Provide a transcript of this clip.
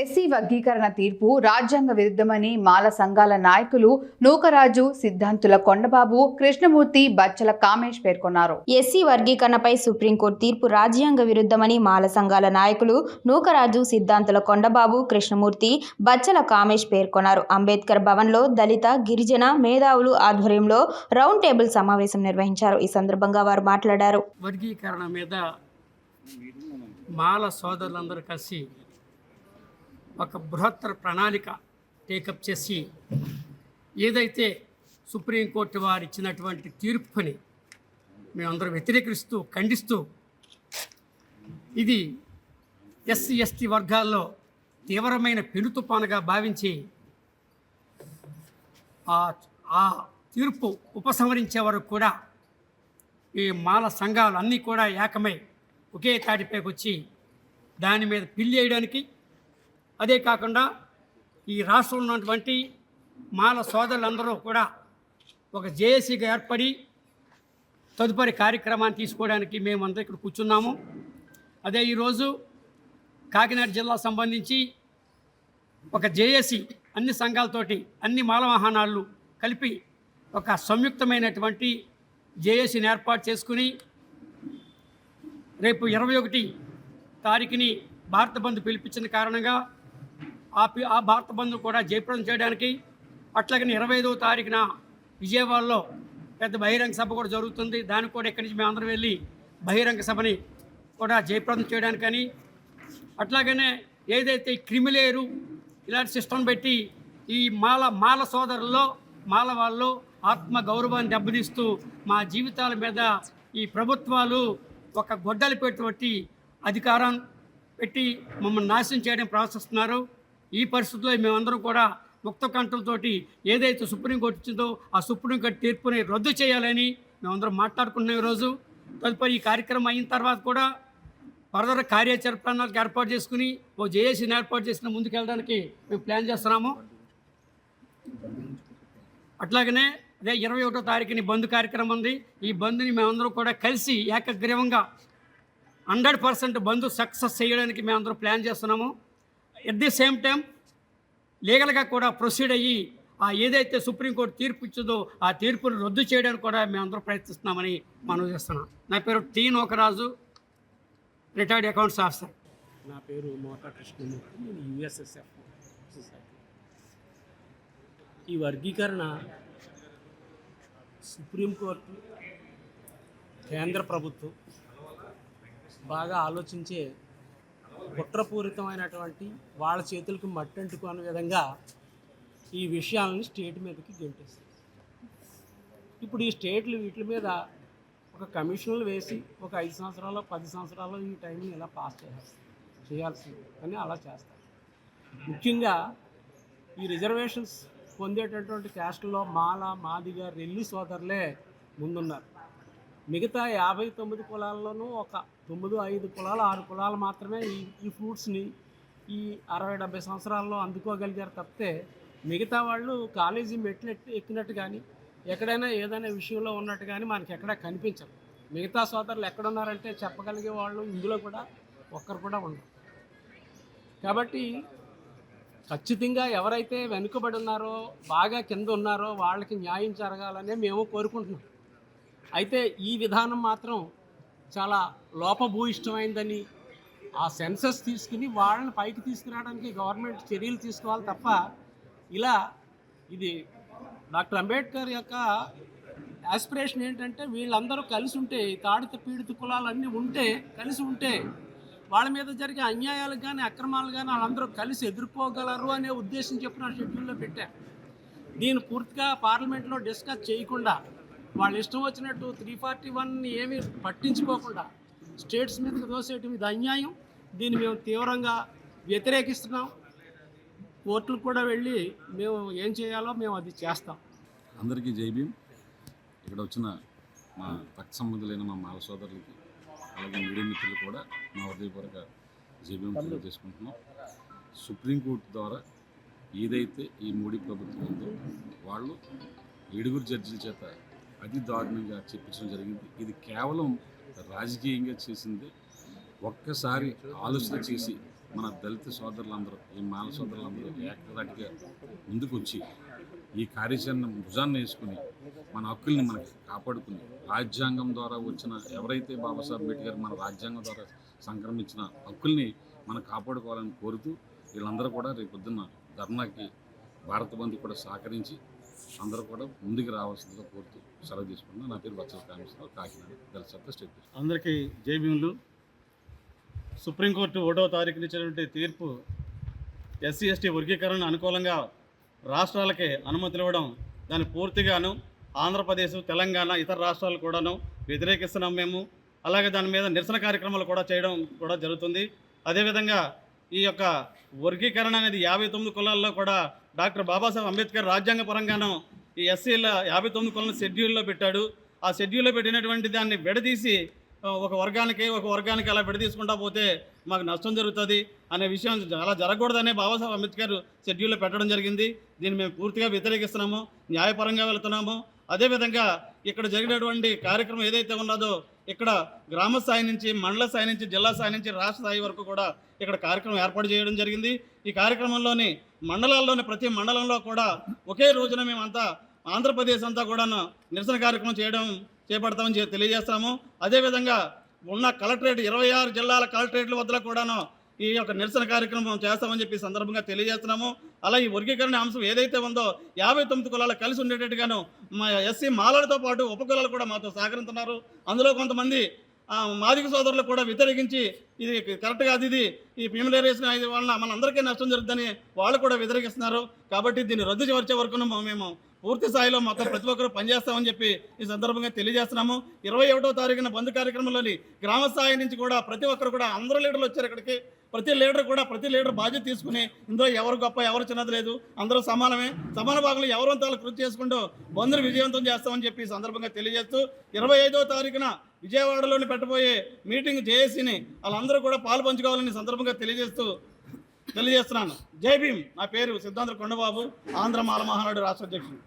SC వర్గీకరణ తీర్పు రాజ్యాంగ విరుద్ధమని మాల సంఘాల నాయకులు నూకరాజు సిద్ధాంతుల కొండబాబు కృష్ణమూర్తి బచ్చల కామేష్ పేర్కొన్నారు. ఎస్సీ వర్గీకరణపై సుప్రీంకోర్టు తీర్పు రాజ్యాంగ విరుద్ధమని మాల సంఘాల నాయకులు నూకరాజు సిద్ధాంతుల కొండబాబు కృష్ణమూర్తి బచ్చల కామేష్ పేర్కొన్నారు. అంబేద్కర్ భవన్లో దళిత గిరిజన మేధావులు ఆధ్వర్యంలో రౌండ్ టేబుల్ సమావేశం నిర్వహించారు. ఈ సందర్భంగా వారు మాట్లాడారు. వర్గీకరణ మీద మాల సోదరులందరూ కలిసి ఒక బృహత్తర ప్రణాళిక టేకప్ చేసి ఏదైతే సుప్రీంకోర్టు వారు ఇచ్చినటువంటి తీర్పుని మేమందరం వ్యతిరేకిస్తూ ఖండిస్తూ ఇది ఎస్సీ ఎస్టీ వర్గాల్లో తీవ్రమైన పెనుతుపానుగా భావించి ఆ ఆ తీర్పు ఉపసంహరించే వరకు కూడా ఈ మాల సంఘాలు అన్నీ కూడా ఏకమై ఒకే తాటిపైకి వచ్చి దాని మీద పిల్లి వేయడానికి అదే కాకుండా ఈ రాష్ట్రంలో ఉన్నటువంటి మాల సోదరులందరూ కూడా ఒక జేఏసీగా ఏర్పడి తదుపరి కార్యక్రమాన్ని తీసుకోవడానికి మేమందరం ఇక్కడ కూర్చున్నాము. అదే ఈరోజు కాకినాడ జిల్లా సంబంధించి ఒక జేఏసీ అన్ని సంఘాలతోటి అన్ని మాల వాహనాలు కలిపి ఒక సంయుక్తమైనటువంటి జేఏసీని ఏర్పాటు చేసుకుని రేపు ఇరవై ఒకటి తారీఖుని భారత బంద్ పిలిపించిన కారణంగా ఆ ఆ భారత బంధు కూడా జయప్రదం చేయడానికి అట్లాగనే ఇరవై ఐదవ తారీఖున విజయవాడలో పెద్ద బహిరంగ సభ కూడా జరుగుతుంది. దానికి కూడా ఇక్కడి నుంచి మేము అందరం వెళ్ళి బహిరంగ సభని కూడా జయప్రదం చేయడానికని అట్లాగనే ఏదైతే క్రిమిలేరు ఇలాంటి సిస్టమ్ పెట్టి ఈ మాల మాల సోదరుల్లో మాల వాళ్ళు ఆత్మ గౌరవాన్ని దెబ్బతీస్తూ మా జీవితాల మీద ఈ ప్రభుత్వాలు ఒక గొడ్డలి పెట్టి అధికారం పెట్టి మమ్మల్ని నాశనం చేయడం ప్రవేశిస్తున్నారు ఈ పరిస్థితుల్లో మేమందరం కూడా ముక్త కంఠంతోటి ఏదైతే సుప్రీంకోర్టు ఇచ్చిందో ఆ సుప్రీంకోర్టు తీర్పుని రద్దు చేయాలని మేమందరం మాట్లాడుకున్నాం ఈరోజు. తదుపరి ఈ కార్యక్రమం అయిన తర్వాత కూడా ఫర్దర్ కార్యాచరణ ప్రణాళిక ఏర్పాటు చేసుకుని ఓ జేఏసీని ఏర్పాటు చేసిన ముందుకు వెళ్ళడానికి మేము ప్లాన్ చేస్తున్నాము. అట్లాగనే అదే ఇరవై ఒకటో తారీఖుని బంద్ కార్యక్రమం ఉంది. ఈ బంద్ని మేమందరం కూడా కలిసి ఏకగ్రీవంగా హండ్రెడ్ పర్సెంట్ బంద్ సక్సెస్ చేయడానికి మేమందరం ప్లాన్ చేస్తున్నాము. ఎట్ ది సేమ్ టైం లీగల్గా కూడా ప్రొసీడ్ అయ్యి ఆ ఏదైతే సుప్రీంకోర్టు తీర్పు ఇచ్చిందో ఆ తీర్పును రద్దు చేయడానికి కూడా మేమందరూ ప్రయత్నిస్తున్నామని మనం చేస్తున్నాం. నా పేరు T Nokaraju retired accounts officer నా పేరు మోటా కృష్ణమూర్తి నేను యుఎస్ఎస్ఎఫ్ ఈ వర్గీకరణ సుప్రీంకోర్టు కేంద్ర ప్రభుత్వం బాగా ఆలోచించే కుట్రపూరితమైనటువంటి వాళ్ళ చేతులకు మట్టంటుకునే విధంగా ఈ విషయాలని స్టేట్ మీదకి గెంటేస్తుంది ఇప్పుడు ఈ స్టేట్లు వీటి మీద ఒక కమిషన్లు వేసి ఒక ఐదు సంవత్సరాలు పది సంవత్సరాలు ఈ టైంని ఇలా పాస్ చేయాల్సి చేయాల్సింది. కానీ అలా చేస్తారు. ముఖ్యంగా ఈ రిజర్వేషన్స్ పొందేటటువంటి క్యాస్ట్లో మాల మాదిగ రెల్లి సోదరులే ముందున్నారు. మిగతా యాభై తొమ్మిది కులాల్లోనూ ఒక తొమ్మిది ఐదు కులాలు ఆరు కులాలు మాత్రమే ఈ ఈ ఫ్రూట్స్ని ఈ అరవై డెబ్బై సంవత్సరాల్లో అందుకోగలిగారు తప్పితే మిగతా వాళ్ళు కాలేజీ మెట్లు ఎక్కినట్టు కానీ ఎక్కడైనా ఏదైనా విషయంలో ఉన్నట్టు కానీ మనకి ఎక్కడా కనిపించరు. మిగతా సోదరులు ఎక్కడున్నారంటే చెప్పగలిగే వాళ్ళు ఇందులో కూడా ఒక్కరు కూడా ఉండరు. కాబట్టి ఖచ్చితంగా ఎవరైతే వెనుకబడి ఉన్నారో బాగా కింద ఉన్నారో వాళ్ళకి న్యాయం జరగాలనే మేము కోరుకుంటున్నాం. అయితే ఈ విధానం మాత్రం చాలా లోపభూయిష్టమైందని ఆ సెన్సస్ తీసుకుని వాళ్ళని పైకి తీసుకురావడానికి గవర్నమెంట్ చర్యలు తీసుకోవాలి తప్ప ఇలా ఇది డాక్టర్ అంబేద్కర్ యొక్క ఆస్పిరేషన్ ఏంటంటే వీళ్ళందరూ కలిసి ఉంటే తాడిత పీడిత కులాలన్నీ ఉంటే కలిసి ఉంటే వాళ్ళ మీద జరిగే అన్యాయాలు కానీ అక్రమాలు కానీ వాళ్ళందరూ కలిసి ఎదుర్కోగలరు అనే ఉద్దేశం చెప్పిన షెడ్యూల్లో పెట్టారు దీన్ని పూర్తిగా పార్లమెంట్లో డిస్కస్ చేయకుండా వాళ్ళు ఇష్టం వచ్చినట్టు త్రీ ఫార్టీ వన్ ఏమీ పట్టించుకోకుండా స్టేట్స్ మీదకి దోసేయటం ఇది అన్యాయం దీన్ని మేము తీవ్రంగా వ్యతిరేకిస్తున్నాం. కోర్టులకు కూడా వెళ్ళి మేము ఏం చేయాలో మేము అది చేస్తాం. అందరికీ జైబీం ఇక్కడ వచ్చిన మా రక్త సంబంధులైన మా మాల సోదరులకి అలాగే మీడియా మిత్రులు కూడా మా హృదయపూర్వక జైబీం తెలియజేసుకుంటున్నాం. సుప్రీంకోర్టు ద్వారా ఏదైతే ఈ మోడీ ప్రభుత్వం ఉందో వాళ్ళు ఏడుగురు జడ్జిల చేత అతి దారుణంగా చెప్పించడం జరిగింది. ఇది కేవలం రాజకీయంగా చేసింది. ఒక్కసారి ఆలోచన చేసి మన దళిత సోదరులందరూ ఈ మాల సోదరులందరూ ఏకదాటిగా ముందుకొచ్చి ఈ కార్యాచరణ భుజాన్ని వేసుకుని మన హక్కుల్ని మనకి కాపాడుకుని రాజ్యాంగం ద్వారా వచ్చిన ఎవరైతే బాబాసాహెబ్ అంబేద్కర్ మన రాజ్యాంగం ద్వారా సంక్రమించిన హక్కుల్ని మనం కాపాడుకోవాలని కోరుతూ వీళ్ళందరూ కూడా రేపు పొద్దున్న ధర్నాకి భారత బంధు కూడా సహకరించి అందరూ కూడా ముందుకు రావాల్సిందిగా కోరుతూ సెలవు తీసుకున్నాను నా పేరు బచ్చల కామేశ్వరరావు కాకినాడ దళిత స్టేట్ అందరికీ జై భీములు. సుప్రీంకోర్టు ఒకటో తారీఖున ఇచ్చినటువంటి తీర్పు ఎస్సీ ఎస్టీ వర్గీకరణ అనుకూలంగా రాష్ట్రాలకి అనుమతులు ఇవ్వడం దాన్ని పూర్తిగాను ఆంధ్రప్రదేశ్ తెలంగాణ ఇతర రాష్ట్రాలు కూడాను వ్యతిరేకిస్తున్నాం మేము. అలాగే దాని మీద నిరసన కార్యక్రమాలు కూడా చేయడం కూడా జరుగుతుంది. అదేవిధంగా ఈ యొక్క వర్గీకరణ అనేది యాభై తొమ్మిది కులాల్లో కూడా డాక్టర్ బాబాసాహెబ్ అంబేద్కర్ రాజ్యాంగ పరంగాను ఈ ఎస్సీల యాభై తొమ్మిది కొలను షెడ్యూల్లో పెట్టాడు. ఆ షెడ్యూల్లో పెట్టినటువంటి దాన్ని విడదీసి ఒక వర్గానికి ఒక వర్గానికి అలా విడదీసుకుంటా పోతే మాకు నష్టం జరుగుతుంది అనే విషయం అలా జరగకూడదనే బాబాసాహెబ్ అంబేద్కర్ షెడ్యూల్లో పెట్టడం జరిగింది. దీన్ని మేము పూర్తిగా వ్యతిరేకిస్తున్నాము న్యాయపరంగా వెళ్తున్నాము. అదేవిధంగా ఇక్కడ జరిగినటువంటి కార్యక్రమం ఏదైతే ఉన్నదో ఇక్కడ గ్రామ స్థాయి నుంచి మండల స్థాయి నుంచి జిల్లా స్థాయి నుంచి రాష్ట్ర స్థాయి వరకు కూడా ఇక్కడ కార్యక్రమం ఏర్పాటు చేయడం జరిగింది. ఈ కార్యక్రమంలోని మండలాల్లోని ప్రతి మండలంలో కూడా ఒకే రోజున మేమంతా ఆంధ్రప్రదేశ్ అంతా కూడా నిరసన కార్యక్రమం చేయడం చేపడతామని తెలియజేస్తాము. అదేవిధంగా ఉన్న కలెక్టరేట్ ఇరవై ఆరు జిల్లాల కలెక్టరేట్ల వద్ద కూడాను ఈ యొక్క నిరసన కార్యక్రమం చేస్తామని చెప్పి సందర్భంగా తెలియజేస్తున్నాము. అలా ఈ వర్గీకరణ అంశం ఏదైతే ఉందో యాభై తొమ్మిది కులాలు కలిసి ఉండేటట్టుగాను మా ఎస్సీ మాలలతో పాటు ఉపకులాలు కూడా మాతో సహకరిస్తున్నారు. అందులో కొంతమంది మాదిక సోదరులు కూడా వ్యతిరేకించి ఇది కరెక్ట్ కాదు ఇది ఈ ప్యూమిలరేషన్ ఇది వలన మనందరికీ నష్టం జరుగుతుందని వాళ్ళు కూడా వ్యతిరేకిస్తున్నారు. కాబట్టి దీన్ని రద్దు చేసే వరకు మేము పూర్తి స్థాయిలో మొత్తం ప్రతి ఒక్కరు పనిచేస్తామని చెప్పి ఈ సందర్భంగా తెలియజేస్తున్నాము. ఇరవై ఒకటో తారీఖున బంద్ కార్యక్రమంలోని గ్రామ స్థాయి నుంచి కూడా ప్రతి ఒక్కరు కూడా అందరూ లీడర్లు వచ్చారు ఇక్కడికి. ప్రతి లీడర్ కూడా ప్రతి లీడర్ బాధ్యత తీసుకుని ఇందులో ఎవరు గొప్ప ఎవరు చిన్నది లేదు అందరూ సమానమే. సమాన భాగంలో ఎవరు కృషి చేసుకుంటూ బంధువులు విజయవంతం చేస్తామని చెప్పి సందర్భంగా తెలియజేస్తూ ఇరవై ఐదో తారీఖున విజయవాడలోని పెట్టబోయే మీటింగ్ జేఏసీని వాళ్ళందరూ కూడా పాలు పంచుకోవాలని సందర్భంగా తెలియజేస్తూ తెలియజేస్తున్నాను. జై భీమ్. నా పేరు సిద్ధాంత కొండబాబు ఆంధ్ర మాల మహానాడు రాష్ట్ర అధ్యక్షుడు.